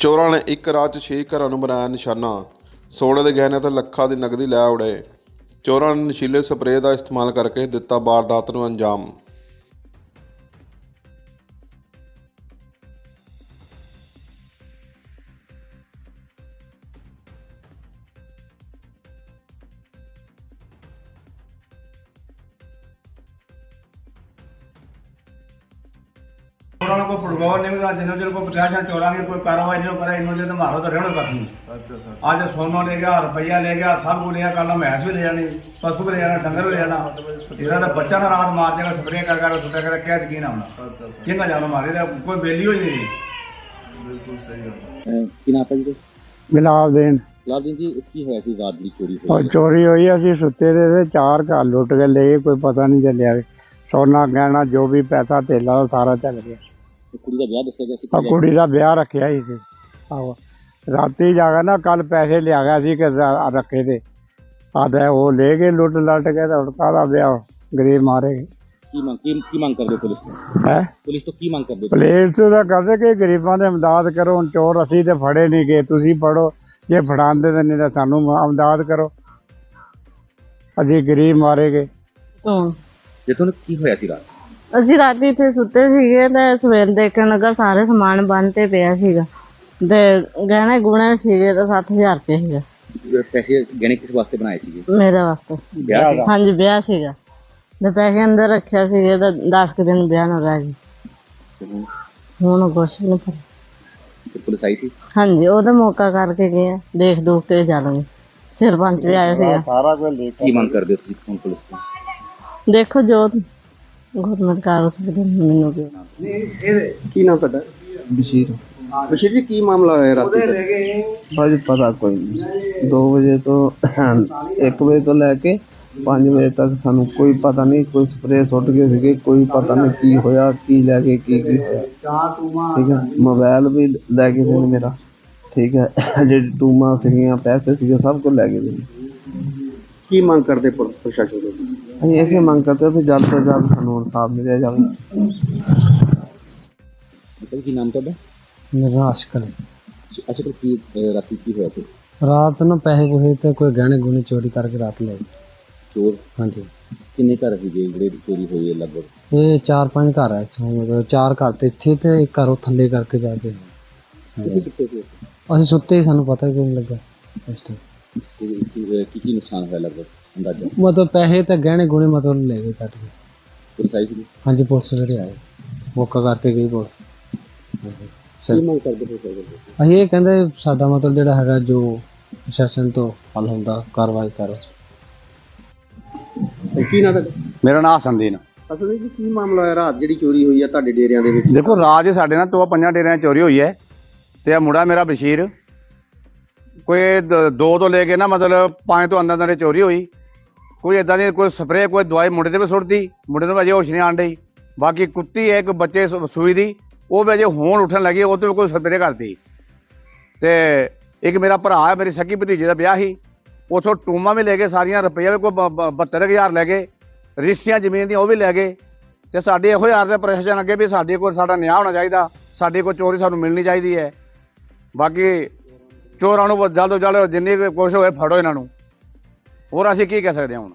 ਚੋਰਾਂ ਨੇ ਇੱਕ ਰਾਤ 'ਚ 6 ਘਰਾਂ ਨੂੰ ਬਣਾਇਆ ਨਿਸ਼ਾਨਾ। ਸੋਨੇ ਦੇ ਗਹਿਣੇ ਤੇ ਲੱਖਾਂ ਦੀ ਨਕਦੀ ਲੈ ਉੜੇ ਚੋਰਾਂ ਨੇ ਨਸ਼ੀਲੇ ਸਪਰੇਅ ਦਾ ਇਸਤੇਮਾਲ ਕਰਕੇ ਦਿੱਤਾ ਵਾਰਦਾਤ ਨੂੰ ਅੰਜਾਮ। ਨੂੰ ਕੋਈ ਪ੍ਰਗੋਰ ਨਹੀਂ ਹੁੰਦਾ ਜਿੰਨਾ ਚਿਰ ਕੋਈ ਪ੍ਰਸ਼ਾਸਨ ਚੋਰਾਂ ਦੀ ਕੋਈ ਕਾਰਵਾਈ ਨਹੀਂ ਕਰੇ ਇੰਨੋ ਚਿਰ ਤਾਂ ਮਾਰੋ ਤਾਂ ਰਹਿਣਾ ਕਰਨੀ ਅੱਜ ਸੋਨਾ ਲੈ ਗਿਆ ਰੁਪਈਆ ਲੈ ਗਿਆ ਸਭ ਕੁਝ ਲਿਆ ਕੱਲ ਮੈਸ ਵੀ ਲੈ ਜਾਣੀ ਪਸ਼ੂ ਵੀ ਲੈ ਜਾਣਾ ਡੰਗਰ ਵੀ ਲੈ ਜਾਣਾ। ਇਹਦਾ ਤਾਂ ਬੱਚਾ ਨਾ ਰਾਤ ਮਾਰ ਜਾਏਗਾ ਸਪਰੇਅ ਕਰ ਕਰ ਸੁੱਟਿਆ ਕਰ ਕਿਆ ਯਕੀਨ ਆਉਣਾ ਕਿੰਨਾ ਜਾਣਾ ਮਾਰੇ ਦਾ ਕੋਈ ਬੇਲੀ ਹੋਈ ਨਹੀਂ। ਅਹ ਕੀ ਨਾਮ ਹੈ ਜੀ? ਬਿਲਾਲ ਦੇਣ ਜੀ ਕੀ ਹੋਇਆ ਸੀ ਰਾਤ ਦੀ ਚੋਰੀ ਉਹ ਹੋਈ ਚੋਰੀ ਹੋਈ ਅਸੀਂ ਸੁੱਤੇ ਦੇ ਤੇ ਚਾਰ ਘਰ ਲੁੱਟ ਕੇ ਲੈ ਗਏ ਕੋਈ ਪਤਾ ਨਹੀਂ ਚੱਲਿਆ ਵੀ। ਸੋਨਾ ਗਹਿਣਾ ਜੋ ਵੀ ਪੈਸਾ ਧੇਲਾ ਉਹ ਸਾਰਾ ਚੱਲ ਗਿਆ। ਤੇ ਕੁੜੀ ਦਾ ਵਿਆਹ ਦੱਸਿਆ ਗਿਆ ਸੀ ਆ ਕੁੜੀ ਦਾ ਵਿਆਹ ਰੱਖਿਆ ਹੀ ਸੀ ਆਹੋ। ਰਾਤੀ ਜਾਗਾ ਨਾ ਕੱਲ ਪੈਸੇ ਲਿਆ ਗਿਆ ਸੀ ਕਿ ਰੱਖੇ ਤੇ। ਆਦਾ ਉਹ ਲੈ ਗਏ ਲੁੱਟ ਲੱਟ ਕੇ ਤੇ ਹੁਣ ਕਾਹਦਾ ਵਿਆਹ ਗਰੀਬ ਮਾਰੇ। ਕੀ ਮੰਗ ਕੀ ਕੀ ਮੰਗ ਕਰਦੇ ਹੋ ਪੁਲਿਸ ਤੋਂ? ਹੈ? ਪੁਲਿਸ ਤੋਂ ਕੀ ਮੰਗ ਕਰਦੇ ਹੋ? ਪਲੇਸ ਤੋਂ ਤਾਂ ਕਰਦੇ ਕਿ ਗਰੀਬਾਂ ਦੇ ਇਮਦਾਦ ਕਰੋ ਹੁਣ ਚੋਰ ਅਸੀਂ ਤੇ ਫੜੇ ਨਹੀਂ ਗਏ ਤੁਸੀਂ ਫੜੋ। ਜੇ ਫੜਾਉਂਦੇ ਤਾਂ ਨਹੀਂ ਤਾਂ ਸਾਨੂੰ ਇਮਦਾਦ ਕਰੋ। ਅਸੀਂ ਗਰੀਬ ਮਾਰੇ ਗਏ। ਤੋਂ ਜੇ ਤੁਹਾਨੂੰ ਕੀ ਹੋਇਆ ਸੀ ਰਾਤ? ਅਸੀਂ ਰਾਤੀ ਇੱਥੇ ਸੁੱਤੇ ਸੀਗੇ ਤੇ ਸਵੇਰ ਦੇਖਣ ਲੱਗਾ ਸਾਰੇ ਸਮਾਨ ਬੰਨ ਤੇ ਪਿਆ ਸੀਗਾ। ਤੇ ਗਹਿਣੇ ਗੁਣੇ ਸੀਗੇ ਤਾਂ 60000 ਰੁਪਏ ਸੀਗਾ। ਪੈਸੇ ਗਹਿਣੇ ਕਿਸ ਵਾਸਤੇ ਬਣਾਏ ਸੀਗੇ? ਮੇਰੇ ਵਾਸਤੇ। ਵਿਆਹ ਸੀ ਹਾਂਜੀ ਵਿਆਹ ਸੀਗਾ। ਤੇ ਪੈਸੇ ਅੰਦਰ ਰੱਖਿਆ ਸੀਗੇ ਤਾਂ 10 ਕੁ ਦਿਨ ਵਿਆਹ ਨੂੰ ਰਹਿ ਗਏ। ਹੁਣ- ਕੁਛ ਨਹੀਂ ਪਤਾ। ਪੁਲਿਸ ਆਈ ਸੀ? ਹਾਂਜੀ ਉਹਦਾ ਮੌਕਾ ਕਰਕੇ ਗਏ ਆ, ਦੇਖ ਦੂਖ ਕੇ ਚੱਲ ਸਰਪੰਚ ਵੀ ਆਇਆ ਸੀਗਾ। ਕੀ ਮੰਗ ਕਰਦੇ ਤੁਸੀਂ ਪੁਲਿਸ ਤੋਂ? ਦੇਖੋ ਜੋ ਗਵਰਨਮੈਂਟ ਕਰ ਸਕਦੀ ਮੈਨੂੰ ਕੀ ਕੀ ਨਾਮ ਤੁਹਾਡਾ? ਬਸ਼ੀਰ। ਬਸ਼ੀਰ ਜੀ ਕੀ ਮਾਮਲਾ ਹੋਇਆ ਰਾਤੀ ਭਾਜੀ ਪਤਾ ਕੋਈ ਨਹੀਂ। 2 ਵਜੇ ਤੋਂ 1 ਵਜੇ ਤੋਂ ਲੈ ਕੇ 5 ਵਜੇ ਤੱਕ ਸਾਨੂੰ ਕੋਈ ਪਤਾ ਨਹੀਂ ਕੋਈ ਸਪਰੇਅ ਸੁੱਟ ਗਏ ਸੀਗੇ ਕੋਈ ਪਤਾ ਨਹੀਂ ਕੀ ਹੋਇਆ ਕੀ ਲੈ ਕੇ ਕੀ ਕੀ ਹੋਇਆ। ਠੀਕ ਹੈ ਮੋਬਾਈਲ ਵੀ ਲੈ ਗਏ ਸੀ ਮੇਰਾ। ਠੀਕ ਹੈ ਜਿਹੜੀ ਟੂਮਾਂ ਸੀਗੀਆਂ ਪੈਸੇ ਸੀਗੇ ਸਭ ਕੁਝ ਲੈ ਗਏ ਸੀ ਕੀ ਮੰਗ ਕਰਦੇ ਪ੍ਰਸ਼ਾਸਨ ਤੋਂ? ਅਸੀਂ ਇਹ ਹੀ ਮੰਗ ਕਰਦੇ ਹਾਂ ਕਿ ਜਲਦ ਤੋਂ ਜਲਦ ਸਾਨੂੰ ਇਨਸਾਫ ਮਿਲਿਆ ਜਾਵੇ। ਮਤਲਬ ਕੀ ਨਾਮ ਤੁਹਾਡਾ? ਮੇਰਾ ਆਸ਼ਕਲ ਅੱਛਾ ਤੇ ਕੀ ਅਹ ਰਾਤੀ ਕੀ ਹੋਇਆ ਸੀ ਰਾਤ ਨੂੰ ਪੈਸੇ ਪੂਸੇ ਤੇ ਕੋਈ ਗਹਿਣੇ ਗੁਣੇ ਚੋਰੀ ਕਰਕੇ ਰਾਤ ਲੈ ਗਏ ਚੋਰ? ਹਾਂਜੀ। ਕਿੰਨੇ ਘਰ ਸੀਗੇ ਜਿਹੜੇ ਚੋਰੀ ਹੋਈ ਹੈ ਲਗਭਗ? ਇਹ ਚਾਰ ਪੰਜ ਘਰ ਆ ਇੱਥੋਂ ਮਤਲਬ ਚਾਰ ਘਰ ਤੇ ਇੱਥੇ ਤੇ ਇੱਕ ਘਰੋਂ ਥੱਲੇ ਕਰਕੇ ਜਾ ਕੇ। ਤੁਸੀਂ ਕਿੱਥੇ ਸੀ? ਅਸੀਂ ਸੁੱਤੇ ਹੀ ਸਾਨੂੰ ਪਤਾ ਹੀ ਕੋਈ ਨਹੀਂ ਲੱਗਾ। ਇਸ ਟਾਈਮ ਕੀ ਕੀ ਨੁਕਸਾਨ ਹੋਇਆ ਲਗਭਗ ਅੰਦਾਜ਼ਾ? ਮਤਲਬ ਪੈਸੇ ਤੇ ਗਹਿਣੇ ਗੁਣੇ ਮਤਲਬ ਲੈ ਗਏ ਕੱਟ ਕੇ। ਪੁਲਿਸ ਆਈ ਸੀ ਹਾਂਜੀ ਪੁਲਿਸ ਜਿਹੜੇ ਆਏ। ਮੌਕਾ ਕਰਕੇ ਗਈ ਪੁਲਿਸ। ਹਾਂਜੀ ਸਰ। ਮੰਗ ਕਰਦੇ ਹੋ ਸਰ ਅਸੀਂ ਇਹ ਕਹਿੰਦੇ ਸਾਡਾ ਮਤਲਬ ਜਿਹੜਾ ਹੈਗਾ ਜੋ ਪ੍ਰਸ਼ਾਸਨ ਤੋਂ ਹੱਲ ਹੁੰਦਾ ਕਾਰਵਾਈ ਕਰੋ। ਕੀ ਤੁਹਾਡਾ? ਮੇਰਾ ਨਾਮ ਹਸਨਦੀਨ ਅਸਲ ਵਿੱਚ ਕੀ ਮਾਮਲਾ ਹੋਇਆ? ਰਾਤ ਜਿਹੜੀ ਚੋਰੀ ਹੋਈ ਆ ਤੁਹਾਡੇ ਡੇਰਿਆਂ ਦੇ ਵਿੱਚ? ਦੇਖੋ ਰਾਜ ਸਾਡੇ ਨਾਲ ਤੋਂ ਪੰਜਾਂ ਡੇਰਿਆਂ 'ਚ ਚੋਰੀ ਹੋਈ ਹੈ। ਤੇ ਇਹ ਮੁੰਡਾ ਮੇਰਾ ਬਸ਼ੀਰ। ਕੋਈ ਦ- ਦੋ ਤੋਂ ਲੈ ਕੇ ਨਾ ਮਤਲਬ ਪੰਜ ਤੋਂ ਅੰਦਰ ਅੰਦਰ ਚੋਰੀ ਹੋਈ। ਕੋਈ ਇਦਾਂ ਦੀ ਕੋਈ ਸਪਰੇਅ, ਕੋਈ ਦਵਾਈ ਮੁੰਡੇ ਤੇ ਵੀ ਸੁੱਟਦੀ, ਮੁੰਡੇ ਨੂੰ ਅਜੇ ਹੋਸ਼ ਨਹੀਂ ਆਣ ਡਈ। ਬਾਕੀ ਕੁੱਤੀ ਹੈ, ਇੱਕ ਬੱਚੇ ਸੁ- ਸੂਈ ਦੀ, ਉਹ ਵੀ ਅਜੇ ਹੋਣ ਉੱਠਣ ਲੱਗੀ, ਉਹ ਤੋਂ ਵੀ ਕੋਈ ਸਪਰੇਅ ਕਰਦੀ। ਤੇ ਇੱਕ ਮੇਰਾ ਭਰਾ ਹੈ, ਮੇਰੀ ਸਕੀ ਭਤੀਜੇ ਦਾ ਵਿਆਹ ਸੀ। ਉਥੋਂ ਟੂਮਾਂ ਵੀ ਲੈ ਗਏ, ਸਾਰੀਆਂ ਰੁਪਈਆ ਵੀ ਕੋਈ 72000 ਲੈ ਗਏ, ਰਿਸ਼ਤੀਆਂ ਜ਼ਮੀਨ ਦੀਆਂ ਉਹ ਵੀ ਲੈ ਗਏ। ਤੇ ਸਾਡੇ ਇਹੋ ਯਾਰ ਦੇ ਪ੍ਰਸ਼ਾਸਨ ਅੱਗੇ ਵੀ ਸਾਡੇ ਕੋਲ ਸਾਡਾ ਨਿਆਂ ਹੋਣਾ ਚਾਹੀਦਾ, ਸਾਡੀ ਕੋਈ ਚੋਰੀ ਸਾਨੂੰ ਮਿਲਣੀ ਚਾਹੀਦੀ ਹੈ। ਬਾਕੀ ਚੋਰਾਂ ਨੂੰ ਜਲਦ ਤੋਂ ਜਲਦ ਜਿੰਨੀ ਕੁ ਕੁਛ ਹੋਏ ਫੜੋ ਇਹਨਾਂ ਨੂੰ। ਹੋਰ ਅਸੀਂ ਕੀ ਕਹਿ ਸਕਦੇ ਹਾਂ ਹੁਣ?